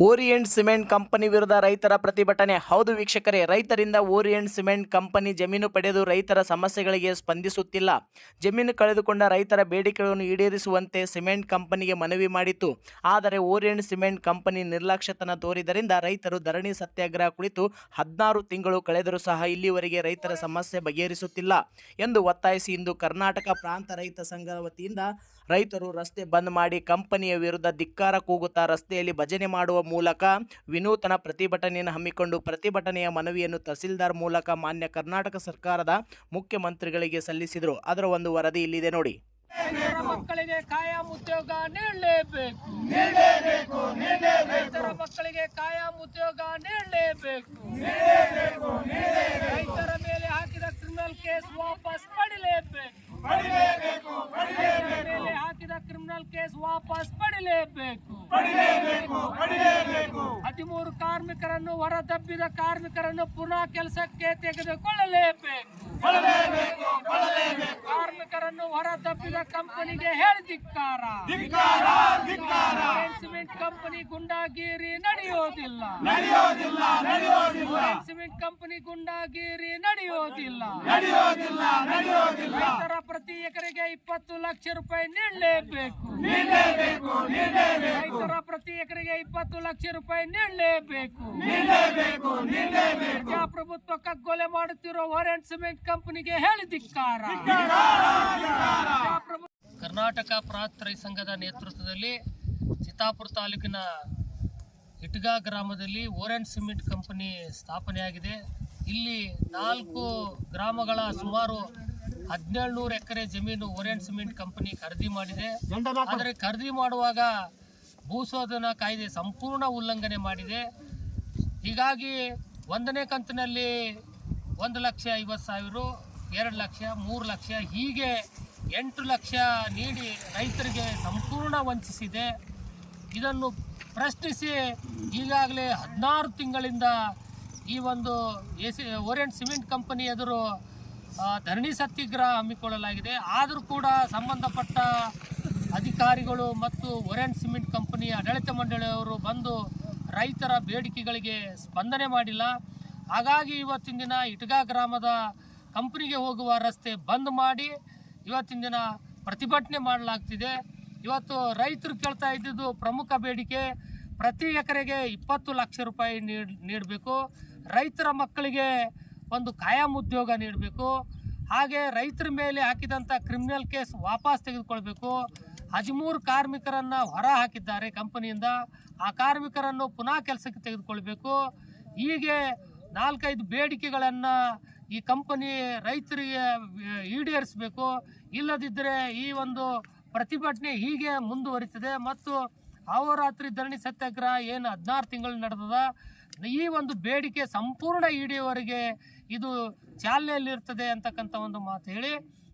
Orient cement company ವಿರುದ್ಧ ರೈತರ ಪ್ರತಿಭಟನೆ. ಹೌದು ವೀಕ್ಷಕರೇ, ರೈತರಿಂದ ಓರಿಯೆಂಟ್ ಸಿಮೆಂಟ್ ಕಂಪನಿ ಜಮೀನು ಪಡೆದು ರೈತರ ಸಮಸ್ಯೆಗಳಿಗೆ ಸ್ಪಂದಿಸುತ್ತಿಲ್ಲ. ಜಮೀನು ಕಳೆದುಕೊಂಡ ರೈತರ ಬೇಡಿಕೆಗಳನ್ನು ಈಡೇರಿಸುವಂತೆ ಸಿಮೆಂಟ್ ಕಂಪನಿಗೆ ಮನವಿ ಮಾಡಿತ್ತು. ಆದರೆ ಓರಿಯೆಂಟ್ ಸಿಮೆಂಟ್ ಕಂಪನಿ ನಿರ್ಲಕ್ಷ್ಯತನ ತೋರಿದರಿಂದ ರೈತರು ಧರಣಿ ಸತ್ಯಾಗ್ರಹ ಕುಳಿತು ಹದಿನಾರು ತಿಂಗಳು ಕಳೆದರೂ ಸಹ ಇಲ್ಲಿವರೆಗೆ ರೈತರ ಸಮಸ್ಯೆ ಬಗೆಹರಿಸುತ್ತಿಲ್ಲ ಎಂದು ಒತ್ತಾಯಿಸಿ ಇಂದು ಕರ್ನಾಟಕ ಪ್ರಾಂತ ರೈತ ಸಂಘದ ವತಿಯಿಂದ ರೈತರು ರಸ್ತೆ ಬಂದ್ ಮಾಡಿ ಕಂಪನಿಯ ವಿರುದ್ಧ ಧಿಕ್ಕಾರ ಕೂಗುತ್ತಾ ರಸ್ತೆಯಲ್ಲಿ ಭಜನೆ ಮಾಡುವ ಮೂಲಕ ವಿನೂತನ ಪ್ರತಿಭಟನೆಯನ್ನು ಹಮ್ಮಿಕೊಂಡು ಪ್ರತಿಭಟನೆಯ ಮನವಿಯನ್ನು ತಹಸೀಲ್ದಾರ್ ಮೂಲಕ ಮಾನ್ಯ ಕರ್ನಾಟಕ ಸರ್ಕಾರದ ಮುಖ್ಯಮಂತ್ರಿಗಳಿಗೆ ಸಲ್ಲಿಸಿದರು. ಅದರ ಒಂದು ವರದಿ ಇಲ್ಲಿದೆ ನೋಡಿ. ಮಕ್ಕಳಿಗೆ ಕಾಯಂ ಉದ್ಯೋಗ ನೀಡಲೇಬೇಕು. ರೈತರ ಮಕ್ಕಳಿಗೆ ಕಾಯಂ ಉದ್ಯೋಗ ನೀಡಲೇಬೇಕು. ರೈತರ ಮೇಲೆ ಹಾಕಿದ ಕ್ರಿಮಿನಲ್ ಕೇಸ್ ವಾಪಸ್ ಪಡಿಲೇಬೇಕು ರೈತರ ಮೇಲೆ ಹಾಕಿದ ಕ್ರಿಮಿನಲ್ ಕೇಸ್ ವಾಪಸ್ ಪಡಿಲೇಬೇಕು. ಹದಿಮೂರು ಕಾರ್ಮಿಕರನ್ನು ಹೊರದಬ್ಬಿದ ಕಾರ್ಮಿಕರನ್ನು ಪುನಃ ಕೆಲಸಕ್ಕೆ ತೆಗೆದುಕೊಳ್ಳಲೇಬೇಕು. ಕಾರ್ಮಿಕರನ್ನು ಹೊರದಬ್ಬಿದ ಕಂಪನಿಗೆ ಹೇಳಿದಿಕ್ಕಾರ ಸಿಮೆಂಟ್ ಕಂಪನಿ ಗುಂಡಾಗಿರಿ ನಡೆಯೋದಿಲ್ಲ. ಸಿಮೆಂಟ್ ಕಂಪನಿ ಗುಂಡಾಗಿರಿ ನಡೆಯೋದಿಲ್ಲ. ರೈತರ ಎಕರೆಗೆ ಇಪ್ಪತ್ತು ಲಕ್ಷ ರೂಪಾಯಿ ನೀಡಲೇಬೇಕು ರೈತರ ಪ್ರತಿ ಎಕರೆಗೆ ಇಪ್ಪತ್ತು ಲಕ್ಷ ರೂಪಾಯಿ ನೀಡಲೇಬೇಕು ಪ್ರಜಾಪ್ರಭುತ್ವ ಕಗ್ಗೊಲೆ ಮಾಡುತ್ತಿರುವ ವಾರೆಂಟ್ ಸಿಮೆಂಟ್ ಕಂಪನಿಗೆ ಹೇಳಿದಿಕ್ಕಾರ ಕರ್ನಾಟಕ ಪ್ರಾಂತ ರೈ ಸಂಘದ ನೇತೃತ್ವದಲ್ಲಿ ಚಿತ್ತಾಪುರ ತಾಲೂಕಿನ ಇಟ್ಗಾ ಗ್ರಾಮದಲ್ಲಿ ಓರೆಂಟ್ ಸಿಮೆಂಟ್ ಕಂಪನಿ ಸ್ಥಾಪನೆಯಾಗಿದೆ. ಇಲ್ಲಿ ನಾಲ್ಕು ಗ್ರಾಮಗಳ ಸುಮಾರು ಹದಿನೇಳುನೂರು ಎಕರೆ ಜಮೀನು ಓರಿಯನ್ ಸಿಮೆಂಟ್ ಕಂಪನಿ ಖರೀದಿ ಮಾಡಿದೆ. ಆದರೆ ಖರೀದಿ ಮಾಡುವಾಗ ಭೂಸೋಧನಾ ಕಾಯ್ದೆ ಸಂಪೂರ್ಣ ಉಲ್ಲಂಘನೆ ಮಾಡಿದೆ. ಹೀಗಾಗಿ ಒಂದನೇ ಕಂತಿನಲ್ಲಿ ಒಂದು ಲಕ್ಷ ಐವತ್ತು ಸಾವಿರ ಎರಡು ಲಕ್ಷ ಮೂರು ಲಕ್ಷ ಹೀಗೆ ಎಂಟು ಲಕ್ಷ ನೀಡಿ ರೈತರಿಗೆ ಸಂಪೂರ್ಣ ವಂಚಿಸಿದೆ. ಇದನ್ನು ಪ್ರಶ್ನಿಸಿ ಈಗಾಗಲೇ ಹದಿನಾರು ತಿಂಗಳಿಂದ ಈ ಒಂದು A C Orient cement company ಎದುರು ಧರಣಿ ಸತ್ಯಾಗ್ರಹ ಹಮ್ಮಿಕೊಳ್ಳಲಾಗಿದೆ. ಆದರೂ ಕೂಡ ಸಂಬಂಧಪಟ್ಟ ಅಧಿಕಾರಿಗಳು ಮತ್ತು ಒರೆನ್ ಸಿಮೆಂಟ್ ಕಂಪನಿಯ ಆಡಳಿತ ಮಂಡಳಿಯವರು ಬಂದು ರೈತರ ಬೇಡಿಕೆಗಳಿಗೆ ಸ್ಪಂದನೆ ಮಾಡಿಲ್ಲ. ಹಾಗಾಗಿ ಇವತ್ತಿನ ದಿನ ಇಟಗಾ ಗ್ರಾಮದ ಕಂಪನಿಗೆ ಹೋಗುವ ರಸ್ತೆ ಬಂದ್ ಮಾಡಿ ಇವತ್ತಿನ ದಿನ ಪ್ರತಿಭಟನೆ ಮಾಡಲಾಗ್ತಿದೆ. ಇವತ್ತು ರೈತರು ಕೇಳ್ತಾ ಇದ್ದಿದ್ದು ಪ್ರಮುಖ ಬೇಡಿಕೆ ಪ್ರತಿ ಎಕರೆಗೆ ಇಪ್ಪತ್ತು ಲಕ್ಷ ರೂಪಾಯಿ ನೀಡ್, ನೀಡಬೇಕು. ರೈತರ ಮಕ್ಕಳಿಗೆ ಒಂದು ಕಾಯಂ ಉದ್ಯೋಗ ನೀಡಬೇಕು. ಹಾಗೆ ರೈತರ ಮೇಲೆ ಹಾಕಿದಂಥ ಕ್ರಿಮಿನಲ್ ಕೇಸ್ ವಾಪಸ್ ತೆಗೆದುಕೊಳ್ಬೇಕು. ಹದಿಮೂರು ಕಾರ್ಮಿಕರನ್ನ ಹೊರ ಹಾಕಿದ್ದಾರೆ ಕಂಪನಿಯಿಂದ. ಆ ಕಾರ್ಮಿಕರನ್ನು ಪುನಃ ಕೆಲಸಕ್ಕೆ ತೆಗೆದುಕೊಳ್ಬೇಕು. ಹೀಗೆ ನಾಲ್ಕೈದು ಬೇಡಿಕೆಗಳನ್ನು ಈ ಕಂಪನಿ ರೈತರಿಗೆ ಈಡೇರಿಸಬೇಕು. ಇಲ್ಲದಿದ್ದರೆ ಈ ಒಂದು ಪ್ರತಿಭಟನೆ ಹೀಗೆ ಮುಂದುವರಿತದೆ. ಮತ್ತು ಅವರಾತ್ರಿ ಧರಣಿ ಸತ್ಯಾಗ್ರಹ ಏನು ಹದಿನಾರು ತಿಂಗಳು ನಡೆದದ? ಈ ಒಂದು ಬೇಡಿಕೆ ಸಂಪೂರ್ಣ ಈಡೇವರೆಗೆ ಇದು ಚಾಲನೆಯಲ್ಲಿರ್ತದೆ ಅಂತಕ್ಕಂಥ ಒಂದು ಮಾತು ಹೇಳಿ.